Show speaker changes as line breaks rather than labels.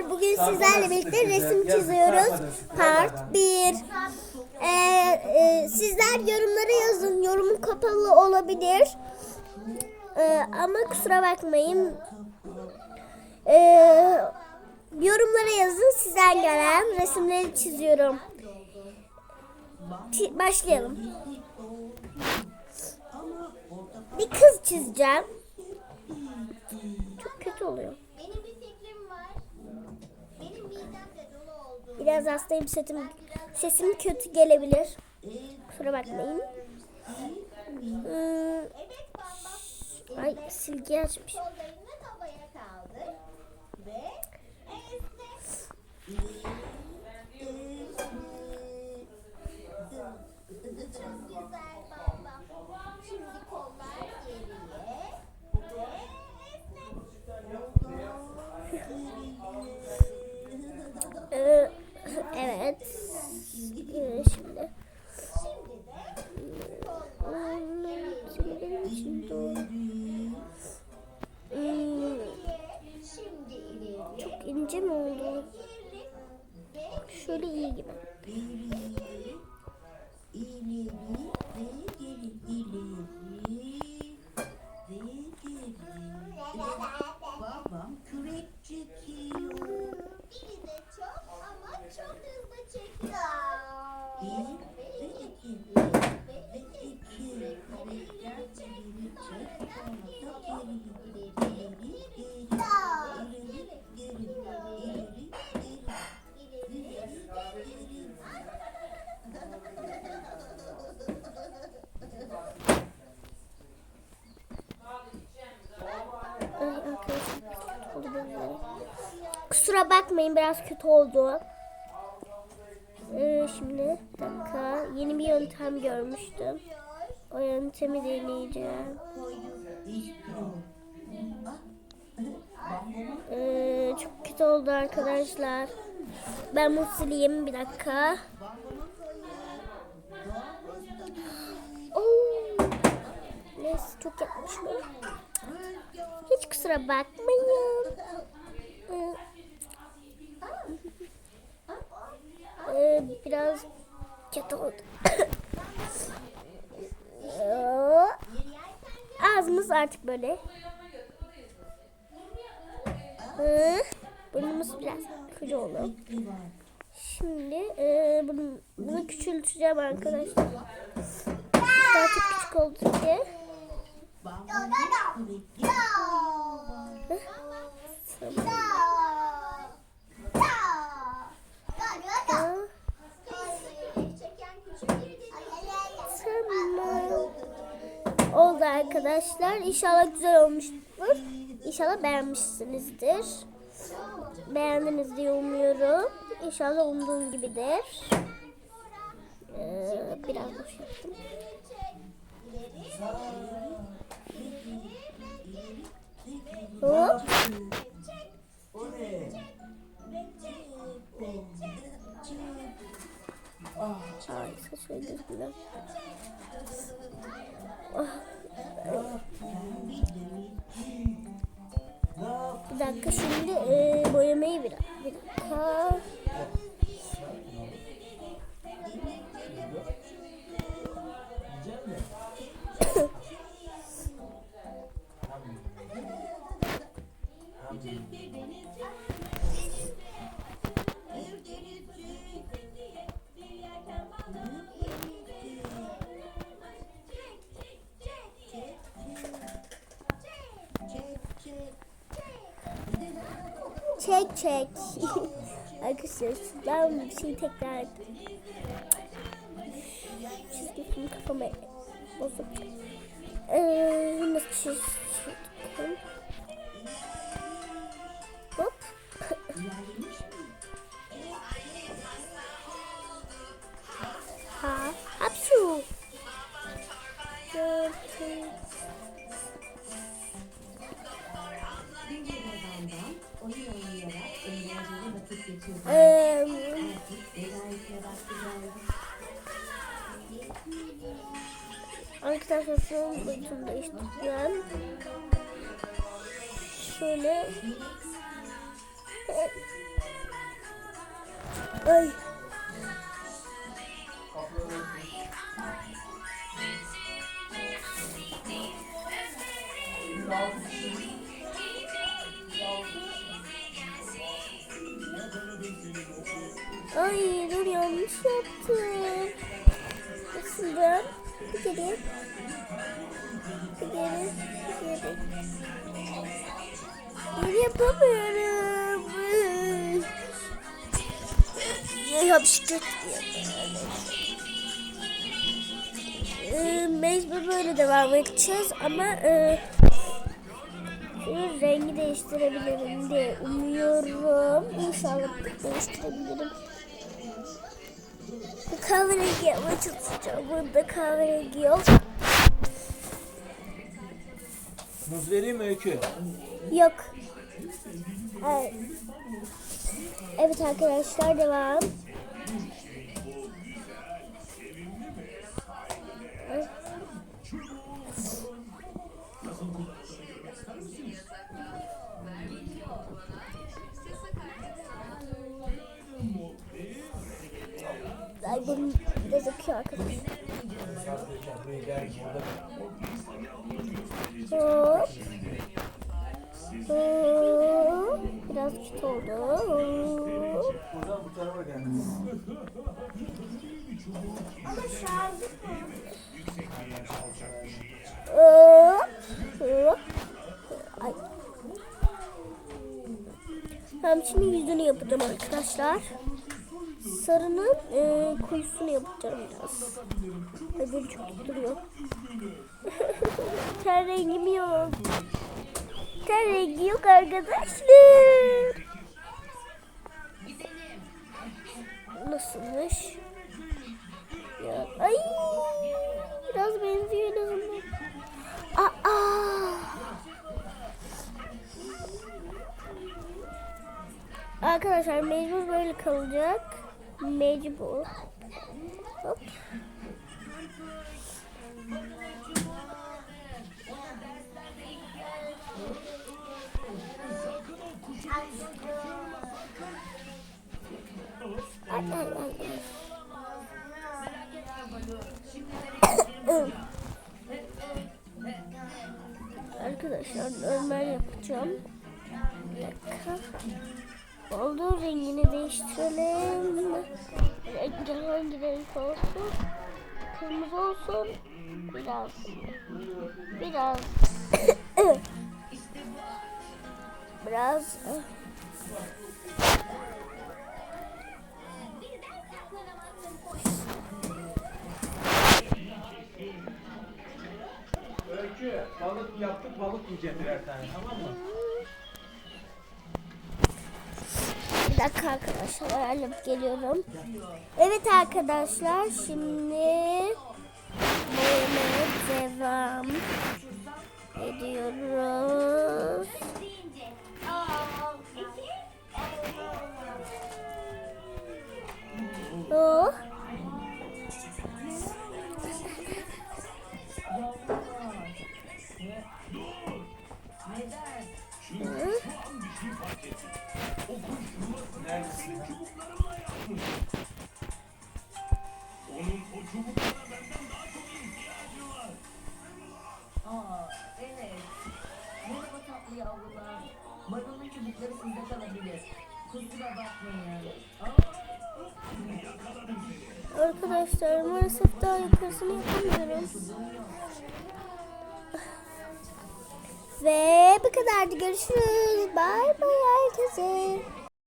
arkadaşlar bugün sizlerle birlikte resim çiziyoruz. Part 1. Ee, e, sizler yorumlara yazın. Yorum kapalı olabilir. Ee, ama kusura bakmayın. Ee, yorumlara yazın. Sizden gelen resimleri çiziyorum. Çi- başlayalım. Bir kız çizeceğim. Çok kötü oluyor. Biraz hastayım sesim, sesim kötü gelebilir. Kusura bakmayın.
Bamba.
ay silgi açmış.
Şimdi de
bakmayın biraz kötü oldu. Ee, şimdi bir dakika yeni bir yöntem görmüştüm. O yöntemi deneyeceğim. Ee, çok kötü oldu arkadaşlar. Ben bunu sileyim bir dakika. Oo. Neyse çok yapmışım. Hiç kusura bakmayın. Ee, ee, biraz kötü oldu. Ağzımız artık böyle. Ee, Burnumuz biraz kırı oldu. Şimdi e, bunu, bunu küçülteceğim arkadaşlar. Daha çok küçük oldu ki. Arkadaşlar. İnşallah güzel olmuştur. İnşallah beğenmişsinizdir. Beğendiniz diye umuyorum. İnşallah umduğum gibidir. Ee, biraz boş yaptım. Hop. Harika şöyle güzel. Bir bir, Çek çek. Arkadaşlar ben bir şey tekrar. Çizgi film kafama bozuk. Ee, nasıl çizdim? Hop. ha, hapşu. Gördüm. Ee, arkadaşlar son boyutunu değiştireceğim. Şöyle. Ay. Ay dur yanlış yaptım. Ben? Bir geri. Bir geri. Bir geri. Geri yapamıyorum. Ya yapıştır. Ee, mecbur böyle devam edeceğiz ama e, rengi değiştirebilirim diye umuyorum. İnşallah değiştirebilirim. Kahverengi yapmaya çalışacağım. Burada kahverengi yok.
Muz vereyim mi Öykü?
Yok. Evet. Evet arkadaşlar devam. Hop. Hop. Biraz kötü oldu. Hop.
Ama şarjı
Hop. Hop. Ay. Tamam şimdi yüzünü yapacağım arkadaşlar. Sarının e, kuyusunu yapacağım biraz. Böyle çok duruyor. Ten rengim yok. Ten rengi yok arkadaşlar. Nasılmış? Ya, ay biraz benziyor en azından. Aa! Arkadaşlar mecbur böyle kalacak. Mecbur. Hop. Ay, ay, ay, ay. Arkadaşlar normal yapacağım. Bir dakika. Oldu rengini değiştirelim. Rengi hangi renk olsun? Kırmızı olsun. Biraz. Biraz. Biraz.
Öykü balık yaptık balık yiyeceğim birer tane tamam mı?
Dakika arkadaşlar ayarlayıp geliyorum. Evet arkadaşlar şimdi boyamaya devam ediyoruz. Oh. Hı?
Çubukları sizde kalabilir. Kusura bakmayın.
Arkadaşlar maalesef daha yukarısını yapamıyorum. Ve bu kadardı. Görüşürüz. Bay bay herkese.